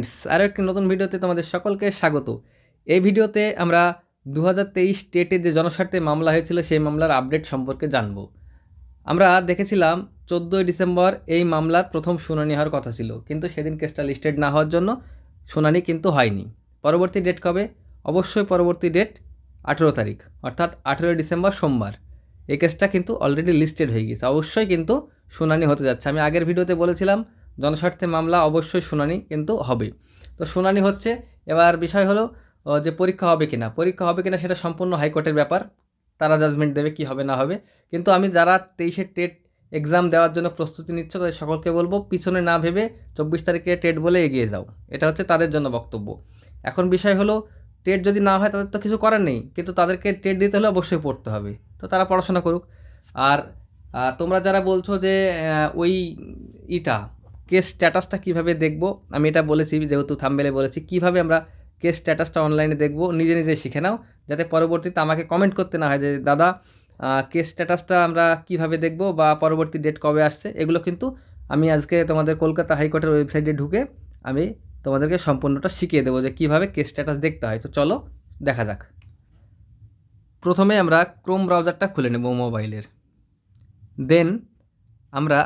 Friends, আরও একটি নতুন ভিডিওতে তোমাদের সকলকে স্বাগত। এই ভিডিওতে আমরা দু হাজার তেইশ টেটে যে জনস্বার্থে মামলা হয়েছিল, সেই মামলার আপডেট সম্পর্কে জানব। আমরা দেখেছিলাম, চোদ্দোই ডিসেম্বর এই মামলার প্রথম শুনানি হওয়ার কথা ছিল, কিন্তু সেদিন কেসটা লিস্টেড না হওয়ার জন্য শুনানি কিন্তু হয়নি। পরবর্তী ডেট কবে? অবশ্যই পরবর্তী ডেট আঠেরো তারিখ, অর্থাৎ আঠেরোই ডিসেম্বর সোমবার। এই কেসটা কিন্তু অলরেডি লিস্টেড হয়ে গেছে অবশ্যই কিন্তু শুনানি হতে যাচ্ছে। আমি আগের ভিডিওতে বলেছিলাম জনস্বার্থে মামলা অবশ্যই শুনানি কিন্তু হবে। তো শুনানি হচ্ছে, এবার বিষয় হলো যে পরীক্ষা হবে কিনা। পরীক্ষা হবে কিনা সেটা সম্পূর্ণ হাইকোর্টের ব্যাপার। তারা জাজমেন্ট দেবে কি হবে না হবে। কিন্তু আমি যারা তেইশে টেট এক্সাম দেওয়ার জন্য প্রস্তুতি নিচ্ছ, তাদের সকলকে বলব, পিছনে না ভেবে চব্বিশ তারিখে টেট বলে এগিয়ে যাও। এটা হচ্ছে তাদের জন্য বক্তব্য। এখন বিষয় হলো, টেট যদি না হয় তাদের তো কিছু করার নেই। কিন্তু তাদেরকে টেট দিতে হলে অবশ্যই পড়তে হবে। তো তারা পড়াশোনা করুক। আর তোমরা যারা বলছো যে ওই ইটা কেস স্ট্যাটাসটা কীভাবে দেখব? আমি এটা বলেছি, যেহেতু থাম্বেলে বলেছি, কীভাবে আমরা কেস স্ট্যাটাসটা অনলাইনে দেখব? নিজে নিজে শিখে নাও, যাতে পরবর্তীতে আমাকে কমেন্ট করতে না হয় যে, দাদা কেস স্ট্যাটাসটা আমরা কীভাবে দেখব বা পরবর্তী ডেট কবে আসছে? এগুলো কিন্তু আমি আজকে তোমাদের কলকাতা হাইকোর্টের ওয়েবসাইটে ঢুকে আমি তোমাদেরকে সম্পূর্ণটা শিখিয়ে দেবো যে, কীভাবে কেস স্ট্যাটাস দেখতে হয়। তো চলো, দেখা যাক। প্রথমে আমরা ক্রোম ব্রাউজারটা খুলে নেব মোবাইলের দেন আমরা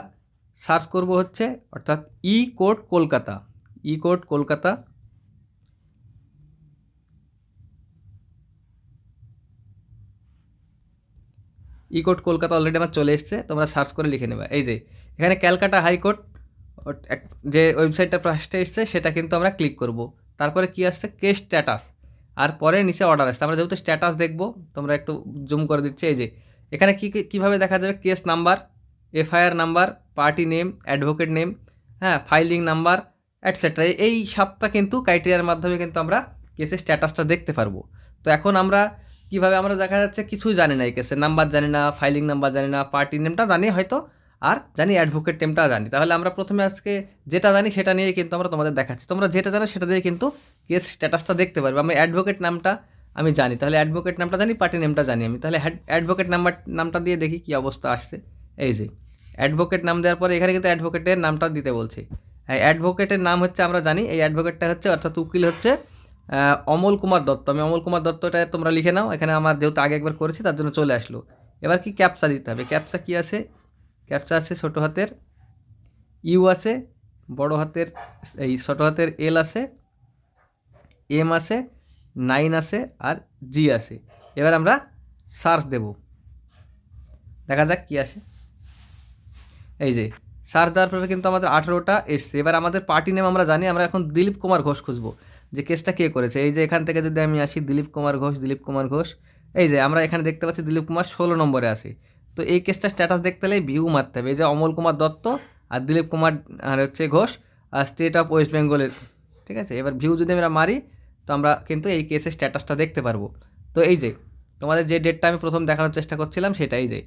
সার্চ করব হচ্ছে, অর্থাৎ e court Kolkata, e court Kolkata, e court Kolkata already আমার চলে এসছে, তোমরা সার্চ করে লিখে নেবে। এই যে, এখানে ক্যালকাটা হাইকোর্ট যে ওয়েবসাইটটা ফার্স্টে এসছে, সেটা কিন্তু আমরা ক্লিক করব। তারপরে কি আসছে? Case status. আর পরে নিচে অর্ডার আসছে। আমরা যেহেতু স্ট্যাটাস দেখব, তোমরা একটু জুম করে দিচ্ছি। এই যে, এখানে কী, কীভাবে দেখা যাবে? Case number FIR number, party name, advocate name হ্যাঁ ফাইলিং নাম্বার অ্যাটসেট্রা এই সাতটা কিন্তু ক্রাইটেরিয়ার মাধ্যমে কিন্তু আমরা কেসের স্ট্যাটাসটা দেখতে পারব। তো এখন আমরা কীভাবে আমরা দেখা যাচ্ছে কিছুই জানি না এই কেসের নাম্বার জানি না, ফাইলিং নাম্বার জানি না, পার্টি নেমটা জানি হয়তো, আর জানি অ্যাডভোকেট নেমটা জানি। তাহলে আমরা প্রথমে আজকে যেটা জানি সেটা নিয়ে কিন্তু আমরা তোমাদের দেখাচ্ছি। তোমরা যেটা জানো সেটা দিয়ে কিন্তু কেস স্ট্যাটাসটা দেখতে পারবে। আমি অ্যাডভোকেট নামটা আমি জানি। তাহলে অ্যাডভোকেট নামটা জানি, পার্টি নেমটা জানি আমি। তাহলে অ্যাডভোকেট নাম্বার, নামটা দিয়ে দেখি কী অবস্থা আসছে। এই যে অ্যাডভোকেট নাম দেওয়ার পরে এখানে কিন্তু অ্যাডভোকেটের নামটা দিতে বলছে। অ্যাডভোকেটের নাম হচ্ছে আমরা জানি, এই অ্যাডভোকেটটা হচ্ছে, অর্থাৎ উকিল হচ্ছে অমল কুমার দত্ত। আমি অমল কুমার দত্তটা তোমরা লিখে নাও, এখানে আমার যেহেতু আগে একবার করেছি, তার জন্য চলে আসলো। এবার কি ক্যাপসা দিতে হবে? ক্যাপসা কি আছে? ক্যাপসা আছে ছোটো হাতের ইউ আছে, বড় হাতের এই ছোটো হাতের এল আছে, এম আছে, নাইন আছে আর জি আছে। এবার আমরা সার্চ দেব। দেখা যাক কি আসে। এই যে সার্চ দেওয়ার পরে কিন্তু আমাদের আঠেরোটা এসছে। এবার আমাদের পার্টি নেম আমরা জানি, আমরা এখন দিলীপ কুমার ঘোষ খুঁজবো। যে কেসটা কে করেছে? এই যে এখান থেকে যদি আমি আসি, দিলীপ কুমার ঘোষ, দিলীপ কুমার ঘোষ। এই যে, আমরা এখানে দেখতে পাচ্ছি দিলীপ কুমার ষোলো নম্বরে আছে। তো এই কেসটা স্ট্যাটাস দেখতে হলে ভিউ মারতে হবে। এই যে অমল কুমার দত্ত আর দিলীপ কুমার, আর হচ্ছে ঘোষ আর স্টেট অফ ওয়েস্ট বেঙ্গলের ঠিক আছে? এবার ভিউ যদি আমরা মারি, তো আমরা কিন্তু এই কেসের স্ট্যাটাসটা দেখতে পারব। তো এই যে, তোমাদের যে ডেটটা আমি প্রথম দেখানোর চেষ্টা করছিলাম সেটা এই যে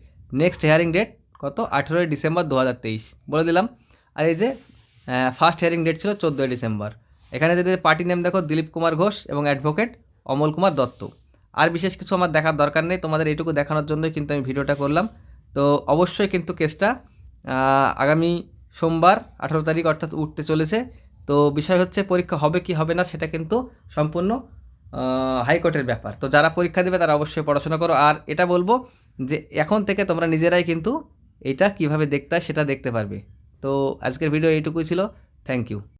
নেক্সট হেয়ারিং ডেট কত? আঠেরোই ডিসেম্বর দু হাজার তেইশ। বলে দিলাম। আর এই যে ফার্স্ট হিয়ারিং ডেট ছিল চোদ্দোই ডিসেম্বর। এখানে যদি পার্টি নেম দেখো, দিলীপ কুমার ঘোষ এবং অ্যাডভোকেট অমল কুমার দত্ত। আর বিশেষ কিছু আমার দেখার দরকার নেই, তোমাদের এইটুকু দেখানোর জন্যই কিন্তু আমি ভিডিওটা করলাম। তো অবশ্যই কিন্তু কেসটা আগামী সোমবার, আঠেরো তারিখ অর্থাৎ উঠতে চলেছে। তো বিষয় হচ্ছে পরীক্ষা হবে কি হবে না সেটা কিন্তু সম্পূর্ণ হাইকোর্টের ব্যাপার। তো যারা পরীক্ষা দেবে তারা অবশ্যই পড়াশোনা করো। আর এটা বলব যে, এখন থেকে তোমরা নিজেরাই কিন্তু এটা কীভাবে দেখতে হয় সেটা দেখতে পারবে। তো আজকের ভিডিও এইটুকুই ছিল। Thank you